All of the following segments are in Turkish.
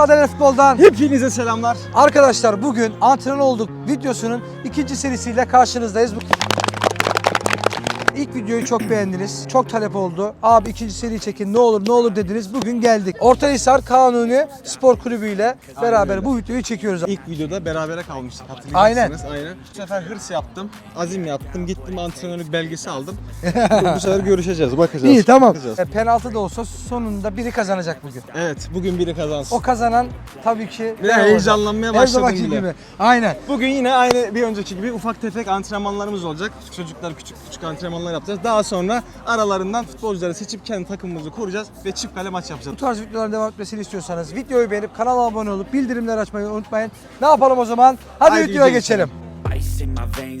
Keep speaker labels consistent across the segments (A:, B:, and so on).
A: Mücadele Futbol'dan
B: Hepinize selamlar.
A: Arkadaşlar bugün antrenör olduk videosunun ikinci serisiyle karşınızdayız. İlk videoyu çok beğendiniz. Çok talep oldu. Abi ikinci seri çekin ne olur ne olur dediniz. Bugün geldik. Ortahisar Kanuni Spor Kulübü ile beraber bu videoyu çekiyoruz.
B: İlk videoda berabere kalmıştık hatırlayacaksınız.
A: Aynen.
B: Aynen. Bu sefer hırs yaptım. Azim yaptım. Gittim antrenörlük belgesi aldım. bu sefer görüşeceğiz. Bakacağız.
A: İyi tamam.
B: Bakacağız.
A: E, penaltı da olsa sonunda biri kazanacak bugün.
B: Evet. Bugün biri kazansın.
A: O kazanan tabii ki
B: Bir heyecanlanmaya
A: Her
B: başladım
A: zamanki
B: bile.
A: gibi. Aynen.
B: Bugün yine aynı bir önceki gibi ufak tefek antrenmanlarımız olacak. Çocuklar küçük küçük antrenmanlar yapacağız. Daha sonra aralarından futbolcuları seçip kendi takımımızı kuracağız ve çift kale maç yapacağız.
A: Bu tarz videoların devam etmesini istiyorsanız videoyu beğenip kanala abone olup bildirimleri açmayı unutmayın. Ne yapalım o zaman? Hadi
B: Haydi
A: videoya
B: videoya
A: geçelim.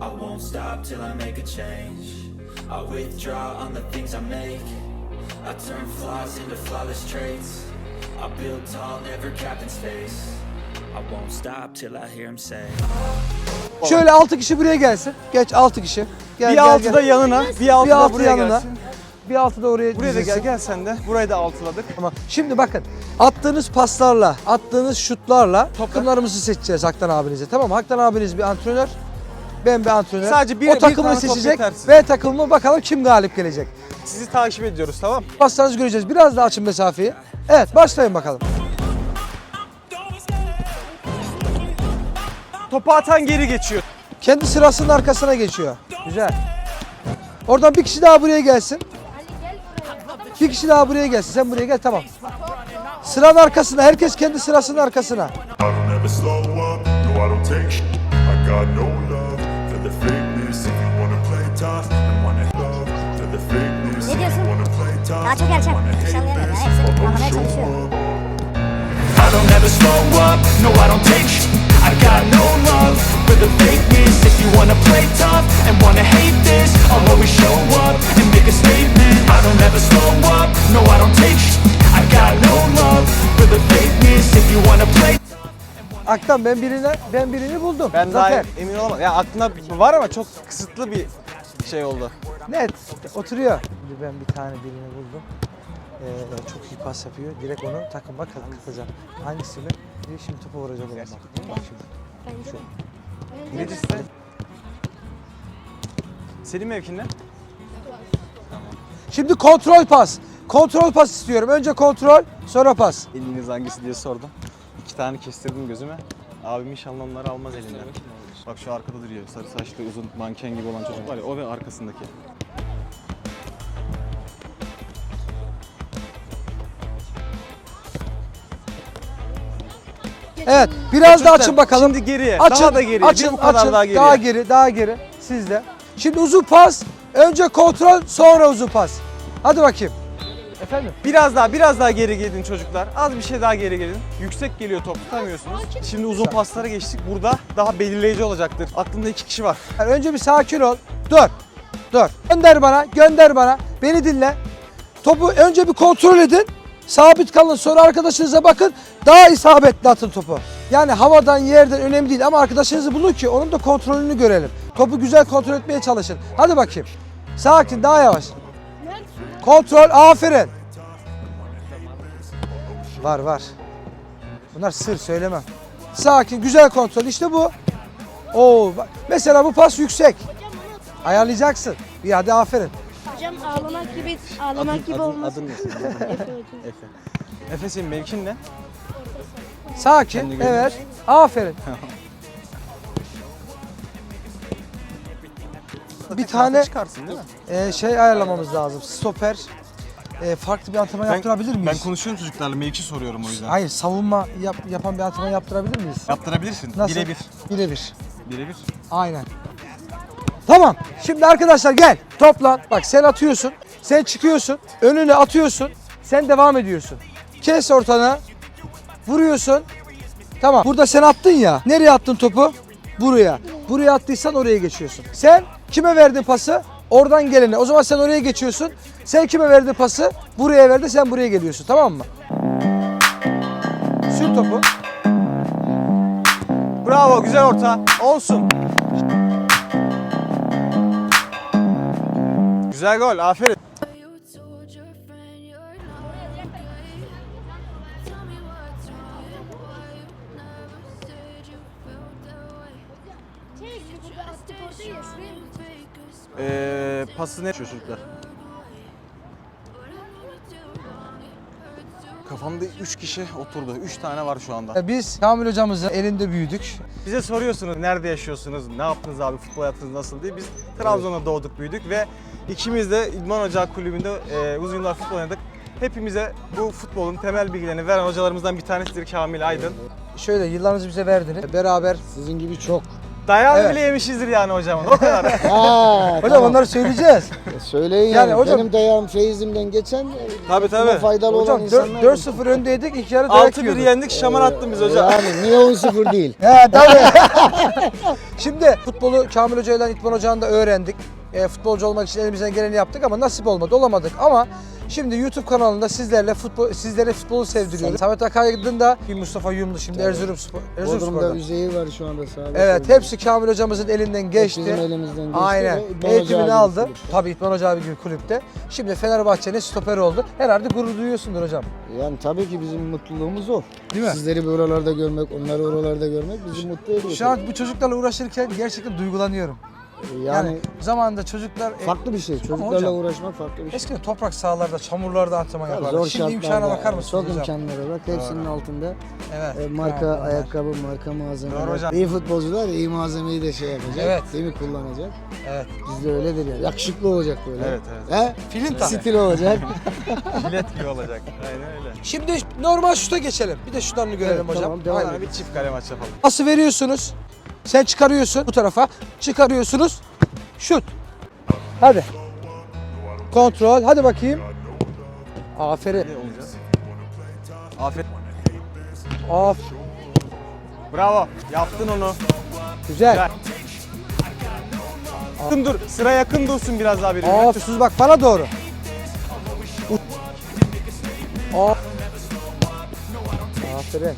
C: I won't stop till I make a change. I withdraw on the things I make. I turn flaws into flawless traits. I build tall, never capped in space. I won't stop till I hear him say.
A: Şöyle 6 kişi buraya gelsin. Geç 6 kişi. Gel,
B: Bir
A: gel,
B: altı
A: gel.
B: da yanına, bir altı
A: bir
B: da
A: altı
B: buraya
A: yanına.
B: gelsin.
A: Bir altı da oraya
B: Buraya da
A: dizilsin.
B: gel, gel sen de. Burayı da altıladık.
A: Tamam. Şimdi bakın attığınız paslarla, attığınız şutlarla takımlarımızı seçeceğiz Haktan abinize. Tamam mı? Haktan abiniz bir antrenör. Ben bir antrenör.
B: Sadece bir-
A: o
B: bir
A: takımı
B: tane top
A: seçecek. B takımı bakalım kim galip gelecek.
B: Sizi takip ediyoruz tamam
A: Paslarınızı göreceğiz. Biraz daha açın mesafeyi. Evet başlayın bakalım.
B: Topu atan geri geçiyor.
A: Kendi sırasının arkasına geçiyor. Güzel. Oradan bir kişi daha buraya gelsin. Bir kişi daha buraya gelsin. Sen buraya gel tamam. Sıranın arkasına. Herkes kendi sırasının arkasına.
D: I don't ever slow up, no I don't take I got no love
E: Ne diyorsun? Daha çok erken.
D: wanna hate
E: Nişanlayamıyorum.
D: this,
E: Hepsi
D: I'll go
E: anlamaya
D: show
E: çalışıyor.
D: up.
C: I don't ever slow up, no I don't take sh- I got no love for the fakeness If you wanna play tough and wanna hate this I'll always show up and make a statement I don't ever slow up, no I don't take sh- I got no love for the fakeness If you wanna play
A: Aktan ben birine ben birini buldum.
B: Ben
A: Zafer.
B: daha emin olamadım. Ya aklına var ama çok kısıtlı bir şey oldu.
A: Net oturuyor. Şimdi ben bir tane birini buldum. Ee, çok iyi pas yapıyor. Direkt onu takıma kat- katacağım. Hangisi mi? Şimdi topu vuracak olan bak. Bak şimdi. Şu.
B: Birincisi Senin mevkin ne?
A: Şimdi kontrol pas. Kontrol pas istiyorum. Önce kontrol, sonra pas.
B: Eliniz hangisi diye sordum. İki tane kestirdim gözüme. Abim inşallah onları almaz elinden. Bak şu arkada duruyor. Sarı saçlı uzun manken gibi olan çocuk var ya o ve arkasındaki.
A: Evet, biraz da açın bakalım.
B: Şimdi geriye.
A: Açın,
B: daha da geriye.
A: açın,
B: bir bu kadar
A: açın.
B: daha geriye.
A: Daha geri, daha geri. Sizde. Şimdi uzun pas. Önce kontrol, sonra uzun pas. Hadi bakayım. Efendim?
B: Biraz daha biraz daha geri gelin çocuklar. Az bir şey daha geri gelin. Yüksek geliyor top tutamıyorsunuz. Şimdi uzun paslara geçtik. Burada daha belirleyici olacaktır. Aklımda iki kişi var.
A: Yani önce bir sakin ol. Dur. Dur. Gönder bana, gönder bana. Beni dinle. Topu önce bir kontrol edin. Sabit kalın. Sonra arkadaşınıza bakın. Daha isabetli atın topu. Yani havadan, yerden önemli değil ama arkadaşınızı bulun ki onun da kontrolünü görelim. Topu güzel kontrol etmeye çalışın. Hadi bakayım. Sakin, daha yavaş. Kontrol, aferin. Var var. Bunlar sır söylemem. Sakin, güzel kontrol. İşte bu. Oo, bak. mesela bu pas yüksek. Ayarlayacaksın. Bir hadi aferin.
E: Hocam ağlamak gibi ağlamak gibi olmaz.
B: adın ne senin?
E: Efe hocam.
B: Efe. Efe senin mevkin ne?
A: Sakin. Evet. Aferin. Bir tane
B: çıkarsın değil mi?
A: e, şey ayarlamamız lazım. Stoper. E, farklı bir antrenman yaptırabilir miyiz?
B: Ben konuşuyorum çocuklarla mevki soruyorum o yüzden.
A: Hayır, savunma yap, yapan bir antrenman yaptırabilir miyiz?
B: Yaptırabilirsin.
A: Nasıl?
B: Birebir.
A: Birebir.
B: Birebir.
A: Aynen. Tamam. Şimdi arkadaşlar gel. Toplan. Bak sen atıyorsun. Sen çıkıyorsun. Önüne atıyorsun. Sen devam ediyorsun. Kes ortana. Vuruyorsun. Tamam. Burada sen attın ya. Nereye attın topu? Buraya. Buraya attıysan oraya geçiyorsun. Sen kime verdin pası? Oradan gelene. O zaman sen oraya geçiyorsun. Sen kime verdin pası? Buraya verdi. Sen buraya geliyorsun. Tamam mı? Sür topu.
B: Bravo güzel orta. Olsun. Güzel gol. Aferin.
F: İt hurts to
B: Kafamda 3 kişi oturdu. 3 tane var şu anda.
A: Biz Kamil hocamızın elinde büyüdük.
B: Bize soruyorsunuz nerede yaşıyorsunuz, ne yaptınız abi, futbol hayatınız nasıl diye. Biz Trabzon'da doğduk, büyüdük ve ikimiz de İdman Ocağı Kulübü'nde e, uzun yıllar futbol oynadık. Hepimize bu futbolun temel bilgilerini veren hocalarımızdan bir tanesidir Kamil Aydın.
A: Şöyle yıllarınızı bize verdiniz. Beraber.
G: Sizin gibi çok.
B: Dayağı
A: Evet.
B: bile yemişizdir yani hocamın, o kadar.
G: Ha,
A: Hocam
G: tamam.
A: onları söyleyeceğiz.
G: Söyleyin
A: Yani
G: yani.
A: hocam-
G: Benim dayağım feyizimden geçen
B: Tabii,
G: buna
B: tabii.
G: faydalı
A: Hocam
G: olan
A: dört-
G: insanlar.
A: 4-0 öndeydik. İlk yarı dayak
B: 6-1
A: yiyorduk.
B: yendik, şamar attın biz hocam.
G: Yani niye 10-0 değil?
A: He tabii. Şimdi futbolu Kamil Hoca ile İtman Hoca'nda öğrendik. E, futbolcu olmak için elimizden geleni yaptık ama nasip olmadı, olamadık. Ama şimdi YouTube kanalında sizlerle futbol sizlere futbolu sevdiriyoruz. Samet Akaydın da Mustafa Yumlu şimdi Erzurum Spor,
G: Bodrum'da
A: Erzurumspor'da.
G: Üzeyir var şu anda sahada.
A: Evet, hepsi Kamil Hocamızın elinden geçti.
G: Bizim elimizden geçti.
A: Aynen. Eğitimini aldı.
G: gibi.
A: Tabii İtman Hoca abi gibi kulüpte. Şimdi Fenerbahçe'nin stoperi oldu. Herhalde gurur duyuyorsundur hocam.
G: Yani tabii ki bizim mutluluğumuz o.
A: Değil mi?
G: Sizleri buralarda görmek, onları oralarda görmek bizi mutlu ediyor.
A: Şu an bu çocuklarla uğraşırken gerçekten duygulanıyorum.
G: Yani,
A: Yani, zamanında çocuklar
G: farklı bir şey. Çocuklarla
A: hocam,
G: uğraşmak farklı bir şey.
A: eskiden toprak sahalarda, çamurlarda antrenman yaparlar.
G: zor
A: Şimdi imkana bakar mısınız
G: Çok
A: hocam?
G: imkanlara bak. Hepsinin altında
A: Evet.
G: e, marka
A: Tamam,
G: ayakkabı, marka malzeme.
B: Doğru hocam.
G: İyi futbolcular iyi malzemeyi de şey yapacak.
A: Evet.
G: Değil mi kullanacak?
A: Evet.
G: Bizde öyledir ya. Yakışıklı olacak böyle.
B: Evet, evet.
G: He?
A: Film tabii.
G: Stil olacak.
B: Bilet gibi olacak. Aynen öyle.
A: Şimdi normal şuta geçelim. Bir de şutlarını görelim
G: Evet,
A: hocam.
G: tamam, devam
A: Aynen.
B: Bir çift kale maç yapalım.
A: Pası veriyorsunuz. Sen çıkarıyorsun bu tarafa. Çıkarıyorsunuz. Şut. Hadi. Kontrol. Hadi bakayım. Aferin.
B: Aferin.
A: Af.
B: Bravo. Yaptın onu.
A: Güzel.
B: Güzel. Yakın dur. Sıra yakın dursun biraz daha birbirine.
A: Af. Sus bak bana doğru. Af. Aferin.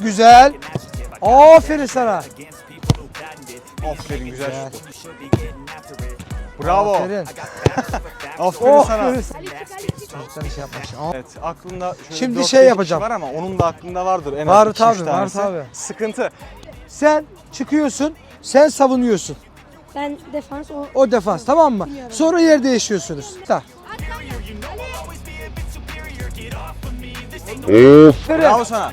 A: Güzel. Aferin sana.
B: Aferin güzel şut. Bravo.
A: Aferin.
B: Aferin
A: Oh,
B: sana.
A: aferin. Çocuklar iş.
B: Evet aklında şöyle
A: Şimdi
B: dört,
A: şey
B: beş
A: yapacağım.
B: kişi var ama onun da aklında vardır en
A: Var
B: az
A: tabii, var
B: tanesi.
A: tabii.
B: Sıkıntı.
A: Sen çıkıyorsun, sen savunuyorsun.
E: Ben defans o.
A: O defans tamam mı? Sonra yer değişiyorsunuz. Ta.
B: Bravo sana.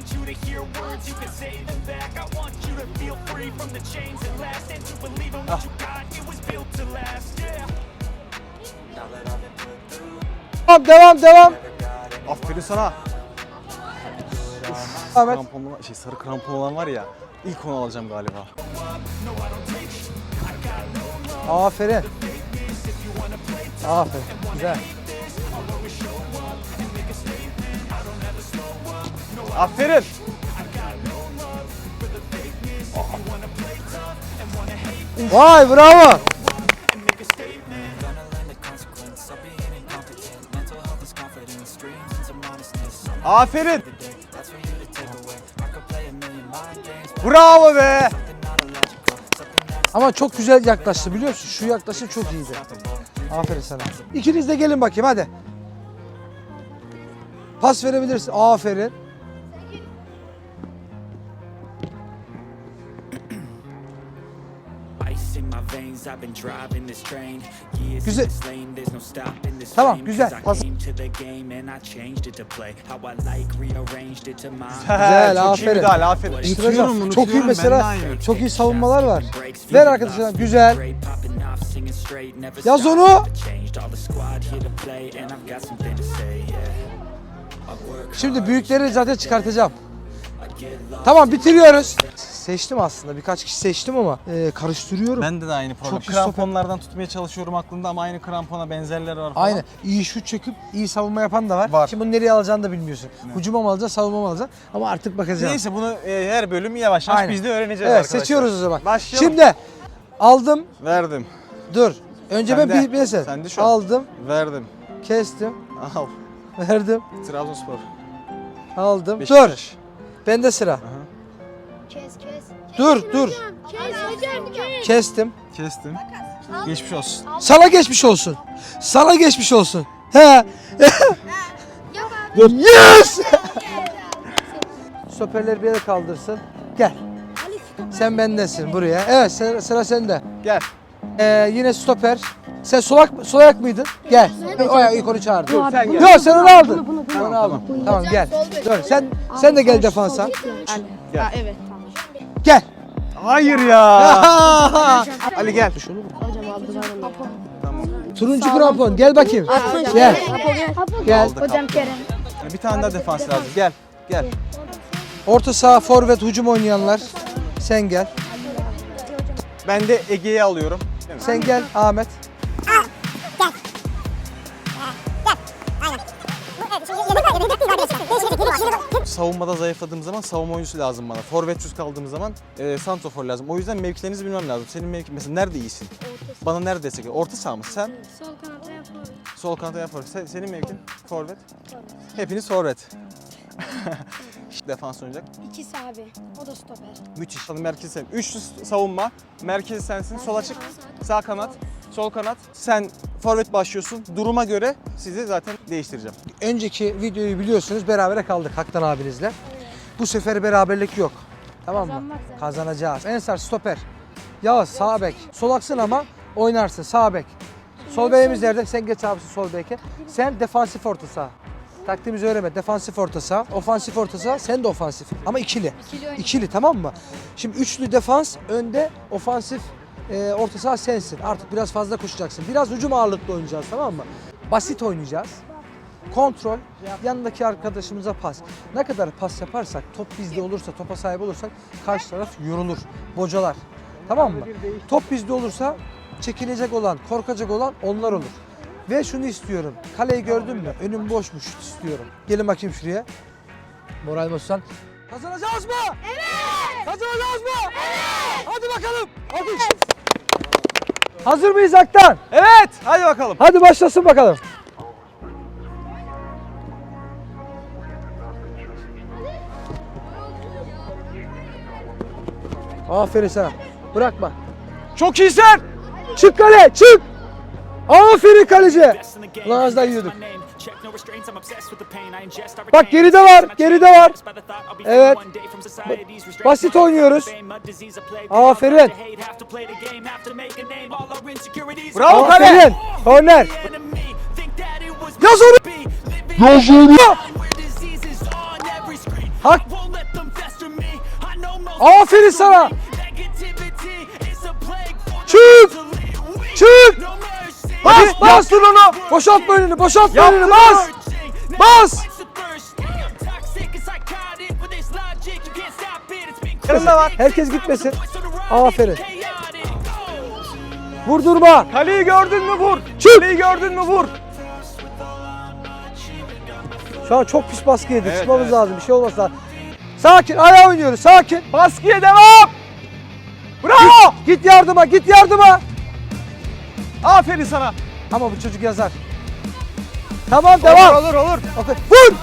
A: Devam, devam, devam.
B: Aferin sana.
A: Ahmet.
B: Krampon olan, şey sarı krampon olan var ya. İlk onu alacağım galiba.
A: Aferin. Aferin. Güzel.
B: Aferin.
A: Vay bravo.
B: Aferin. Bravo be.
A: Ama çok güzel yaklaştı biliyor musun? Şu yaklaşım çok iyiydi. Aferin sana. İkiniz de gelin bakayım hadi. Pas verebilirsin. Aferin.
C: I like, rearranged it to my
A: Güzel,
B: Çok iyi
A: aferin.
B: müdahale aferin.
A: Unutuyorum, çok iyi mesela. Çok iyi savunmalar var. Ver arkadaşlar. Güzel. Yaz onu. Şimdi büyükleri zaten çıkartacağım. Tamam bitiriyoruz. Seçtim aslında. Birkaç kişi seçtim ama e, karıştırıyorum.
B: Bende de aynı problem.
A: Çok.
B: Kramponlardan tutmaya çalışıyorum aklımda ama aynı krampona benzerler var falan.
A: Aynen. İyi şut çekip iyi savunma yapan da var.
B: Var.
A: Şimdi bunu nereye alacağını da bilmiyorsun. Hücuma mı alacaksın, savunma mı alacaksın? Ama artık bakacağız.
B: Neyse bunu e, her bölüm yavaş yavaş biz de öğreneceğiz
A: Evet,
B: arkadaşlar.
A: seçiyoruz o zaman.
B: Başlayalım.
A: Şimdi aldım.
B: Verdim.
A: Dur. Önce
B: Sende.
A: ben bir mesela
B: Sende şu an.
A: aldım,
B: Verdim.
A: kestim,
B: Al.
A: verdim,
B: Trabzonspor.
A: aldım. Dur.
B: Beşiktaş.
A: Bende sıra.
E: Kes kes.
A: Dur, dur.
E: Kes hocam kes.
A: Kestim.
B: Kestim. Geçmiş olsun.
A: Sana geçmiş olsun. Sana geçmiş olsun. He. yes! Stoperleri bir yere kaldırsın. Gel. Sen bendesin buraya. Evet sıra, sıra sende.
B: Gel.
A: Ee, yine stoper. Sen solak sol ayak mıydın? Gel. O ayağı yukarı çağırdı.
E: Abi,
B: sen gel.
A: Yok sen onu aldın.
E: Bunu bunu
A: Sen
E: bunu.
A: onu aldın. Tamam gel. Dur sen sen de gel defansa.
B: Gel.
E: Evet.
A: Gel.
B: Hayır ya. Ali gel.
E: Hocam aldılar onu.
B: Tamam.
A: Turuncu krampon. Gel bakayım. Gel. Gel.
E: Hocam Kerem.
B: Bir tane daha defans lazım. Gel. Gel.
A: Orta saha, forvet, hücum oynayanlar. Sen gel.
B: Ben de Ege'yi alıyorum.
A: Sen gel Ahmet.
B: Savunmada zayıfladığım zaman savunma oyuncusu lazım bana. Forvetsüz kaldığım zaman e, santrofor lazım. O yüzden mevkilerinizi bilmem lazım. Senin mevkin mesela nerede iyisin? Bana nerede destek? Orta saha mı? Sen
E: Sol kanata yapalım.
B: sol kanata yapar. Sen, senin mevkin forvet. Hepiniz forvet. Defans oynayacak.
E: İkisi abi. O da stoper.
B: Müthiş. Merkez sen. Üçlü savunma. Merkezi sensin. Sol açık. Sağ kanat. Sol kanat. Sen forvet başlıyorsun. Duruma göre sizi zaten değiştireceğim.
A: Önceki videoyu biliyorsunuz berabere kaldık Haktan abinizle. Bu sefer beraberlik yok. Tamam mı?
E: Kazanmak zaten.
A: Kazanacağız. Ensar stoper. Yağız sağ bek. Solaksın ama oynarsın sağ bek. Sol bekimiz nerede? Sen geç abisi sol beke. Sen defansif orta saha. Taktiğimizi öğrenme. Defansif orta saha, ofansif orta saha, sen de ofansif. Ama ikili. İkili tamam mı? Şimdi üçlü defans, önde ofansif e, orta saha sensin. Artık biraz fazla koşacaksın. Biraz hücum ağırlıklı oynayacağız tamam mı? Basit oynayacağız. Kontrol, yanındaki arkadaşımıza pas. Ne kadar pas yaparsak, top bizde olursa, topa sahip olursak karşı taraf yorulur, bocalar. Tamam mı? Top bizde olursa çekilecek olan, korkacak olan onlar olur. Ve şunu istiyorum. Kaleyi gördün mü? Önüm boşmuş şut istiyorum. Gelin bakayım şuraya. Moral bozsan. Kazanacağız mı? Evet. Kazanacağız mı? Evet. Hadi bakalım. Alkış. Hazır mıyız Aktan?
B: Evet. Hadi bakalım.
A: Hadi başlasın bakalım. Aferin sana. Bırakma.
B: Çok iyisin.
A: Çık kale, çık. Aferin kaleci. Ulan az daha yiyorduk. Bak geride var, geride var. Evet. Basit oynuyoruz. Aferin.
B: Bravo kale.
A: Aferin. Korner. Yaz onu. Yaz onu. Hak. Aferin sana. Çık. Çık. Bas, bastır onu. Boşaltma önünü, boşaltma önünü. Bas. Bas.
B: Yanında var.
A: Herkes gitmesin. Aferin. Vurdurma.
B: Kaleyi gördün mü vur.
A: Çık.
B: Kaleyi gördün mü vur.
A: Şu an çok pis baskı yedik.
B: Evet,
A: Çıkmamız
B: evet.
A: lazım. Bir şey olmaz lazım. Sakin. Ayağa oynuyoruz. Sakin.
B: Baskıya devam. Bravo.
A: Git yardıma. Git yardıma.
B: Aferin sana.
A: Ama bu çocuk yazar. Tamam devam.
B: Olur olur olur.
A: Aferin. Vur.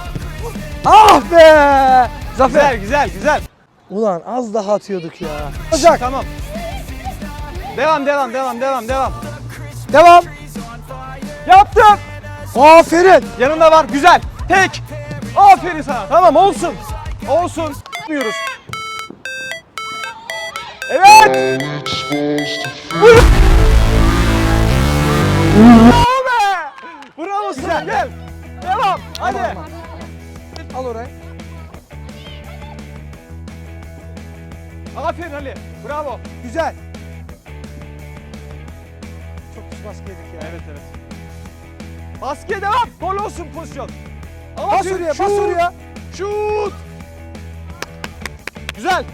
A: Ah be. Zafer.
B: Güzel güzel güzel.
A: Ulan az daha atıyorduk ya. Olacak.
B: Tamam. Devam devam devam devam devam.
A: Devam.
B: Yaptım.
A: Aferin.
B: Yanında var. Güzel. Tek. Aferin sana. Tamam olsun. Olsun. Yapmıyoruz. Evet. Vur. Bravo be. Bravo sana. Gel. Devam. Hadi.
A: Al oraya.
B: Aferin Ali. Bravo.
A: Güzel. Çok pis baskı yedik ya.
B: Evet evet. Baskıya devam. Gol olsun pozisyon.
A: Bas
B: Aferin.
A: oraya, bas
B: Şut.
A: oraya.
B: Şut. Güzel.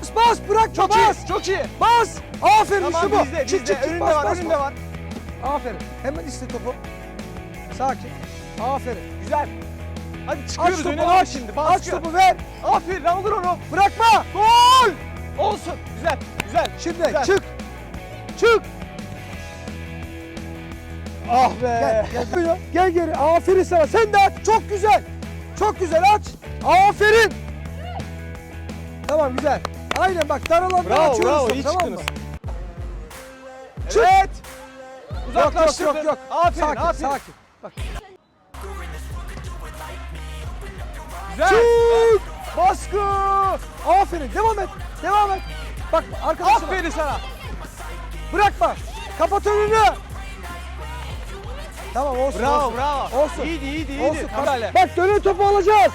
A: Bas bas bırak
B: Çok
A: bas.
B: iyi, çok iyi.
A: Bas. Aferin
B: Tamam
A: işte bu.
B: bizde,
A: Çık,
B: bizde.
A: çık, çık,
B: önünde
A: bas,
B: var,
A: bas,
B: önünde
A: bas.
B: var.
A: Aferin. Hemen iste topu. Sakin. Aferin.
B: Güzel. Hadi
A: Aç
B: çıkıyoruz
A: topu
B: öne var
A: aç.
B: şimdi.
A: Aç topu ver.
B: Aferin aldır onu.
A: Bırakma.
B: Gol! Olsun. Güzel, güzel.
A: Şimdi
B: Güzel.
A: çık. Çık.
B: Ah be.
A: Gel, gel, gel geri. Aferin sana. Sen de aç. Çok güzel. Çok güzel aç. Aferin. Tamam güzel. Aynen bak dar alandan
B: Bravo,
A: açıyoruz
B: bravo.
A: topu,
B: iyi
A: tamam mı?
B: çıktınız.
A: Çık.
B: Evet.
A: Yok yok
B: Uzaklaştırdın.
A: yok yok.
B: Aferin,
A: sakin,
B: aferin.
A: sakin. Bak.
B: Güzel.
A: Çık. Baskı. Aferin. Devam et. Devam et. Bak arkadaşlar.
B: Aferin sana.
A: Bırakma. Kapat önünü. Tamam olsun.
B: Bravo,
A: olsun.
B: bravo.
A: Olsun.
B: İyiydi, iyiydi, iyiydi.
A: Olsun.
B: Öyle.
A: Bak dönen topu alacağız.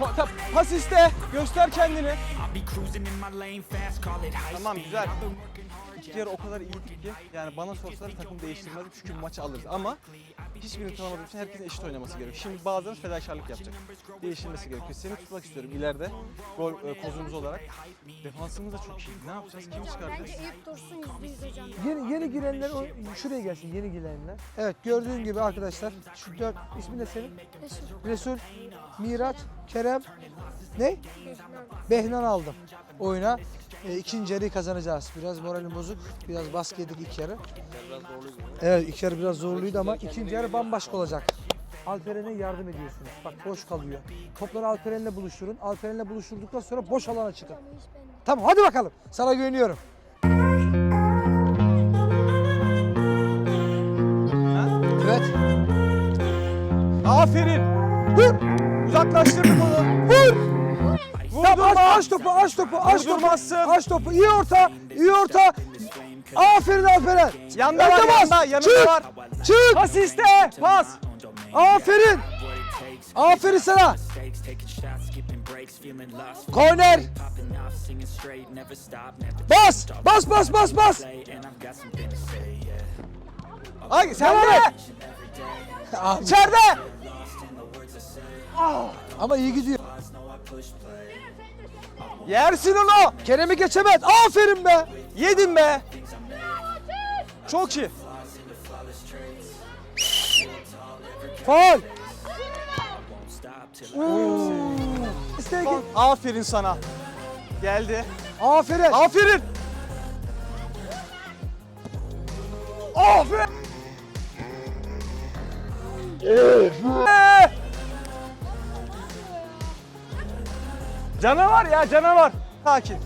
B: Pa- ta- Pas iste. Göster kendini. Tamam güzel. Yarı o kadar iyiydik ki yani bana sorsalar takım değiştirmezdik çünkü bu maçı alırız ama hiçbirini tanımadığım için herkesin eşit oynaması gerekiyor. Şimdi bazıları fedakarlık yapacak. Değişilmesi gerekiyor. Seni tutmak istiyorum ileride gol e, kozumuz olarak. Defansımız da çok iyi. Ne yapacağız? Kimi çıkaracağız?
E: Bence Eyüp Dursun yüzde yüz hocam.
A: Yeni yeni girenler o- şuraya gelsin yeni girenler. Evet gördüğün gibi arkadaşlar şu dört ismi ne senin? Resul, Miraç, Kerem, ne? Behnan aldım oyuna. E, ikinci yarıyı kazanacağız. Biraz moralim bozuk. Biraz baskı yedik ilk yarı. Evet ilk yarı biraz zorluydu ama ikinci yarı bambaşka olacak. Alperen'e yardım ediyorsunuz. Bak boş kalıyor. Topları Alperen'le buluşturun. Alperen'le buluşturduktan sonra boş alana çıkın. Tamam hadi bakalım. Sana güveniyorum. Evet.
B: Aferin.
A: Vur.
B: Uzaklaştırdım onu. Vurdurma.
A: aç, aç topu, aç topu, aç topu. Aç topu. İyi orta, iyi orta. Aferin Alperen.
B: Yanda
A: Önde
B: var,
A: bas.
B: yanda, yanında
A: Çık.
B: var.
A: Çık.
B: Pas iste. Pas.
A: Aferin. Aferin sana. Korner. Bas. Bas, bas, bas, bas.
B: Ay sen
A: Devam
B: de.
A: et.
B: İçeride.
A: Ama iyi gidiyor.
B: Yersin onu.
A: Kerem'i geçemez. Aferin be.
B: Yedin be. Çok iyi.
A: Faul.
B: Aferin sana. Geldi.
A: Aferin.
B: Aferin. Aferin. Canavar ya canavar. Sakin.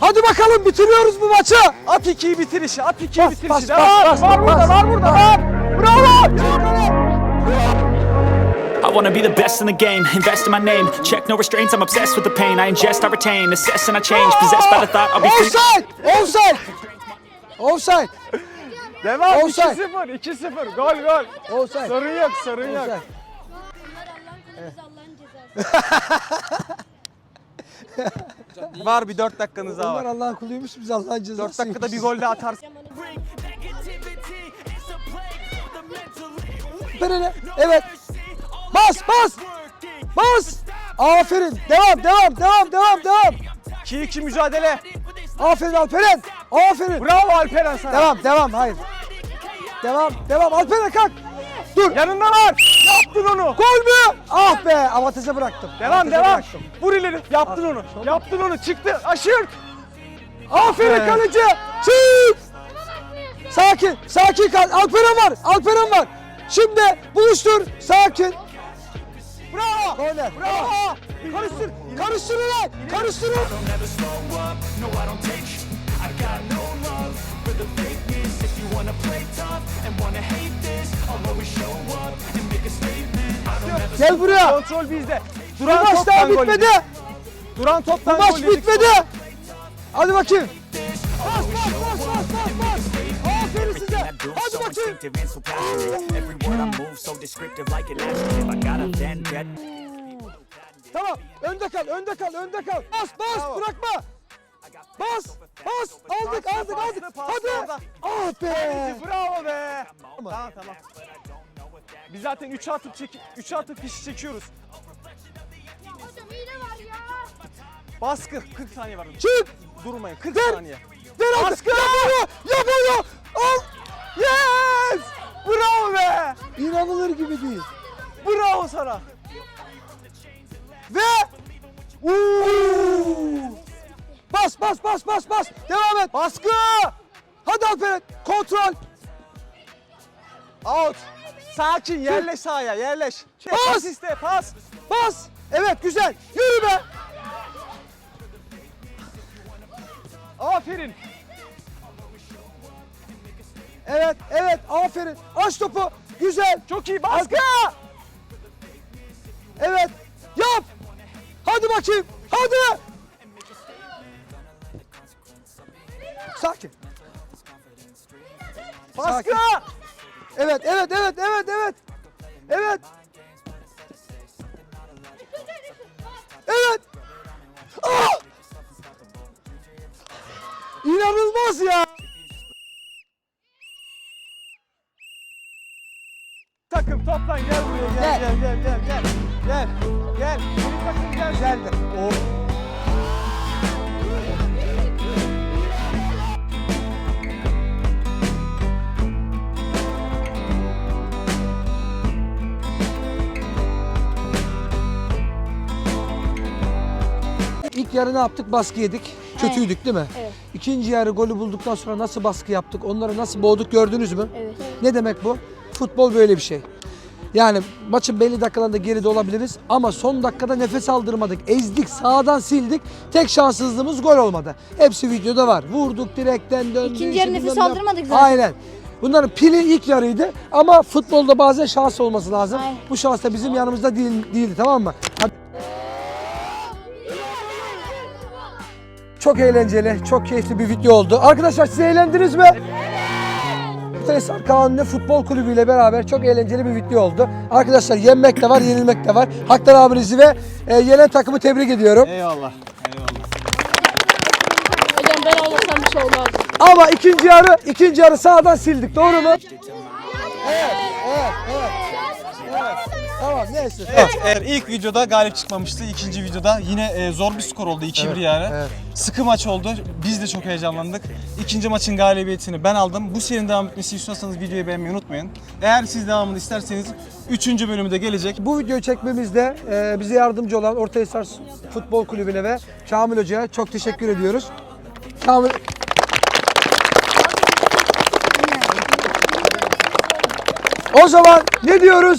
A: Hadi bakalım bitiriyoruz bu maçı.
B: At ikiyi bitir işi. At ikiyi
A: Bas,
B: bitir
A: bas,
B: işi.
A: bas,
B: Devam.
A: bas,
B: var burada,
A: bas.
B: var burada, var. Bravo.
C: I wanna be the best in the game, invest in my name. Check no restraints, I'm obsessed with the pain. I ingest, I retain, assess and I change. Possessed by the thought I'll be free.
A: Offside. Offside. Offside.
B: Devam.
A: Offside.
B: 2-0. 2-0. Gol gol.
A: Offside.
B: Sorun yok, sorun yok.
A: Offside.
E: Kulu, biz Allah'ın cezası.
B: Var bir 4 dakikanız daha
A: Onlar
B: var.
A: Allah'ın kuluymuş biz Allah'ın cezası.
B: 4 dakikada bir gol daha atarsın.
A: Berene. Evet. Bas bas. Bas. Aferin. Devam devam devam devam devam.
B: 2-2 mücadele.
A: Aferin Alperen. Aferin.
B: Bravo Alperen sana.
A: Devam devam hayır. Devam devam Alperen kalk. Dur.
B: Yanında var. Yaptın onu.
A: Gol mü? Be avantaja bıraktım.
B: Devam
A: Avantaja
B: devam.
A: bıraktım.
B: Vur ileri. Yaptın onu. Yaptın onu. Çıktı. Aşırt.
A: Aferin
B: be.
A: kaleci. Çık. Sakin. Sakin kal. Alperen var. Alperen var. Şimdi buluştur. Sakin.
B: Bravo.
A: Korner.
B: Bravo.
A: Karıştır. Karıştır ulan. Karıştır ulan.
C: never slow up, no I don't take sh- I got no love for the fakeness If you wanna play tough and wanna hate this I'll always show up and make a statement
A: Gel buraya.
B: Kontrol bizde.
A: Bu
B: Duran
A: maç daha bitmedi.
B: Duran
A: Bu
B: toptan
A: maç
B: gol yedik.
A: bitmedi. Hadi bakayım. Bas bas bas bas bas bas. Aferin size. Hadi bakayım. Tamam. Önde kal, önde kal, önde kal. Bas bas
B: Bravo.
A: bırakma. Bas bas. Aldık aldık aldık. Hadi. Ah be.
B: Bravo be. Tamam tamam. Biz zaten 3 atıp çek 3 atıp fişi çekiyoruz.
E: Hocam hile var ya.
B: Baskı 40 saniye var.
A: Çık.
B: Durmayın 40
A: Ver.
B: saniye.
A: Ver artık. Yap onu. Yap onu. Al.
B: Yes! Bravo be!
A: İnanılır gibi değil.
B: Bravo sana.
A: Ve Uuu! Bas bas bas bas bas. Devam et.
B: Baskı!
A: Hadi Alperen. Kontrol.
B: Out. Sakin yerleş sahaya yerleş. Şey,
A: Pas!
B: pas iste pas.
A: Bas. Evet güzel. Yürü be.
B: Aferin.
A: Evet evet aferin. Aç topu. Güzel.
B: Çok iyi baskı.
A: Evet. Yap. Hadi bakayım. Hadi. Sakin.
B: Baskı.
A: Sakin. Evet evet evet evet evet. Evet. Evet. Ah! İnanılmaz ya.
B: Takım toplan gel buraya gel gel gel gel gel. Gel. Gel. Senin takım gel.
A: Geldi.
B: Oh.
A: İlk yarı ne yaptık? Baskı yedik. Kötüydük değil mi?
E: Evet.
A: İkinci yarı golü bulduktan sonra nasıl baskı yaptık? Onları nasıl boğduk gördünüz mü?
E: Evet.
A: Ne demek bu? Futbol böyle bir şey. Yani maçın belli dakikalarında geride olabiliriz ama son dakikada nefes aldırmadık. Ezdik, sağdan sildik. Tek şanssızlığımız gol olmadı. Hepsi videoda var. Vurduk direkten döndü.
E: İkinci yarı nefes
A: bilmem ne
E: aldırmadık zaten.
A: Aynen. Bunların pili ilk yarıydı ama futbolda bazen şans olması lazım.
E: Aynen.
A: Bu şans da bizim yanımızda değil, değildi tamam mı? Hadi. Çok eğlenceli, çok keyifli bir video oldu. Arkadaşlar siz eğlendiniz mi? Faysal Kanuni Futbol Kulübü ile beraber çok eğlenceli bir video oldu. Arkadaşlar yenmek de var, yenilmek de var. Haktan abinizi ve e, yenen takımı tebrik ediyorum.
B: Eyvallah. Eyvallah.
E: Hocam ben olmasam bir şey olmaz.
A: Ama ikinci yarı, ikinci yarı sağdan sildik. Doğru mu? Evet, evet, evet. Tamam, neyse.
B: Evet, eğer ilk videoda galip çıkmamıştı. ikinci videoda yine e, zor bir skor oldu 2-1
A: Evet,
B: yani.
A: evet.
B: Sıkı maç oldu. Biz de çok heyecanlandık. İkinci maçın galibiyetini ben aldım. Bu serinin devam etmesi istiyorsanız videoyu beğenmeyi unutmayın. Eğer siz devamını isterseniz 3. bölümü de gelecek.
A: Bu videoyu çekmemizde e, bize yardımcı olan Ortahisar Futbol Kulübü'ne ve Kamil Hoca'ya çok teşekkür ediyoruz. Kamil... O zaman ne diyoruz?